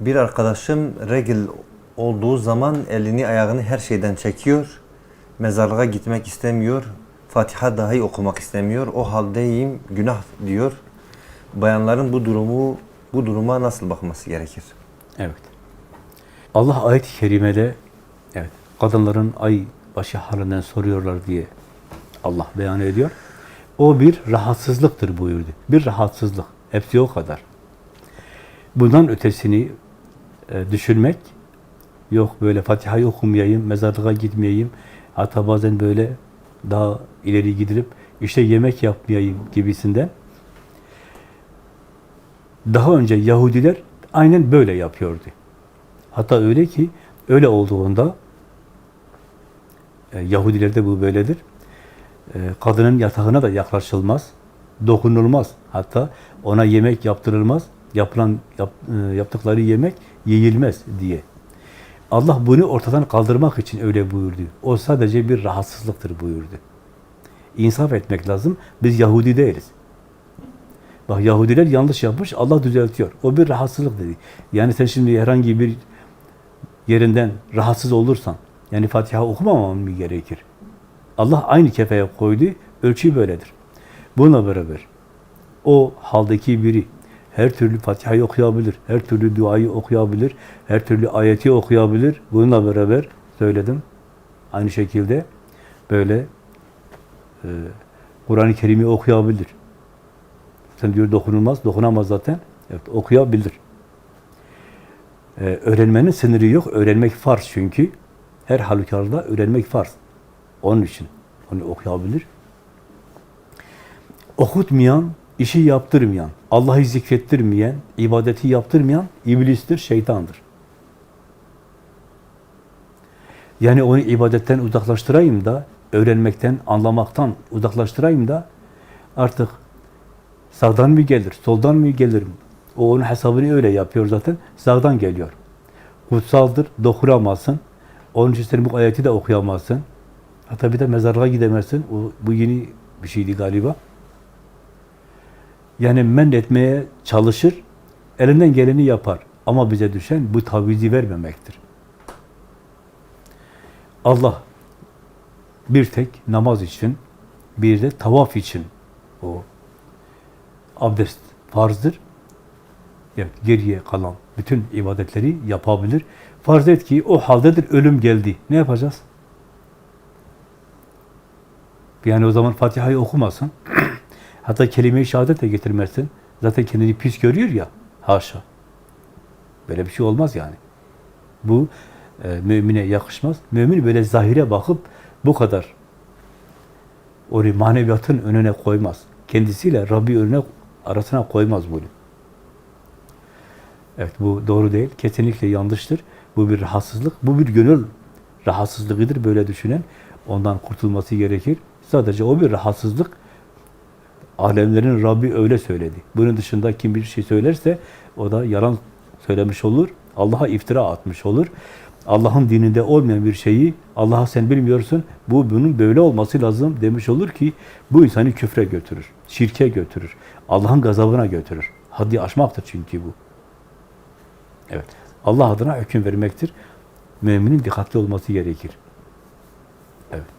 Bir arkadaşım regl olduğu zaman elini ayağını her şeyden çekiyor. Mezarlığa gitmek istemiyor. Fatiha dahi okumak istemiyor. O haldeyim günah diyor. Bayanların bu durumu bu duruma nasıl bakması gerekir? Evet. Allah ayet-i kerimede evet, kadınların ay başı halinden soruyorlar diye Allah beyan ediyor. O bir rahatsızlıktır buyurdu. Bir rahatsızlık. Hepsi o kadar. Bundan ötesini e, düşünmek, yok böyle Fatiha'yı okumayayım, mezarlığa gitmeyeyim, hatta bazen böyle daha ileri gidilip işte yemek yapmayayım gibisinden. Daha önce Yahudiler aynen böyle yapıyordu. Hatta öyle ki öyle olduğunda e, Yahudilerde bu böyledir. E, kadının yatağına da yaklaşılmaz, dokunulmaz. Hatta ona yemek yaptırılmaz. Yapılan yap, e, yaptıkları yemek yiyilmez diye. Allah bunu ortadan kaldırmak için öyle buyurdu. O sadece bir rahatsızlıktır buyurdu. İnsaf etmek lazım. Biz Yahudi değiliz. Bak Yahudiler yanlış yapmış, Allah düzeltiyor. O bir rahatsızlık dedi. Yani sen şimdi herhangi bir yerinden rahatsız olursan, yani Fatiha okumaman mı gerekir? Allah aynı kefeye koydu, ölçü böyledir. Bununla beraber o haldeki biri her türlü Fatiha'yı okuyabilir, her türlü duayı okuyabilir, her türlü ayeti okuyabilir. Bununla beraber söyledim. Aynı şekilde böyle e, Kur'an-ı Kerim'i okuyabilir. Sen diyor dokunulmaz, dokunamaz zaten. Evet, okuyabilir. Ee, öğrenmenin sınırı yok. Öğrenmek farz çünkü. Her halükarda öğrenmek farz. Onun için onu okuyabilir. Okutmayan, işi yaptırmayan, Allah'ı zikrettirmeyen, ibadeti yaptırmayan iblistir, şeytandır. Yani onu ibadetten uzaklaştırayım da, öğrenmekten, anlamaktan uzaklaştırayım da artık sağdan mı gelir, soldan mı gelir? O onun hesabını öyle yapıyor zaten. Sağdan geliyor. Kutsaldır, dokuramazsın. Onun için sen bu ayeti de okuyamazsın. Hatta bir de mezarlığa gidemezsin. O, bu yeni bir şeydi galiba. Yani men etmeye çalışır, elinden geleni yapar. Ama bize düşen bu tavizi vermemektir. Allah bir tek namaz için, bir de tavaf için o abdest farzdır. Evet, geriye kalan bütün ibadetleri yapabilir. Farz et ki o haldedir, ölüm geldi. Ne yapacağız? Yani o zaman Fatiha'yı okumasın. Hatta kelime-i şehadet de getirmezsin. Zaten kendini pis görüyor ya. Haşa. Böyle bir şey olmaz yani. Bu e, mümine yakışmaz. Mümin böyle zahire bakıp bu kadar onu maneviyatın önüne koymaz. Kendisiyle Rabbi önüne arasına koymaz bunu. Evet bu doğru değil. Kesinlikle yanlıştır. Bu bir rahatsızlık. Bu bir gönül rahatsızlığıdır böyle düşünen. Ondan kurtulması gerekir. Sadece o bir rahatsızlık. Alemlerin Rabbi öyle söyledi. Bunun dışında kim bir şey söylerse o da yalan söylemiş olur. Allah'a iftira atmış olur. Allah'ın dininde olmayan bir şeyi Allah'a sen bilmiyorsun, bu bunun böyle olması lazım demiş olur ki bu insanı küfre götürür, şirke götürür, Allah'ın gazabına götürür. Haddi aşmaktır çünkü bu. Evet. Allah adına hüküm vermektir. Müminin dikkatli olması gerekir. Evet.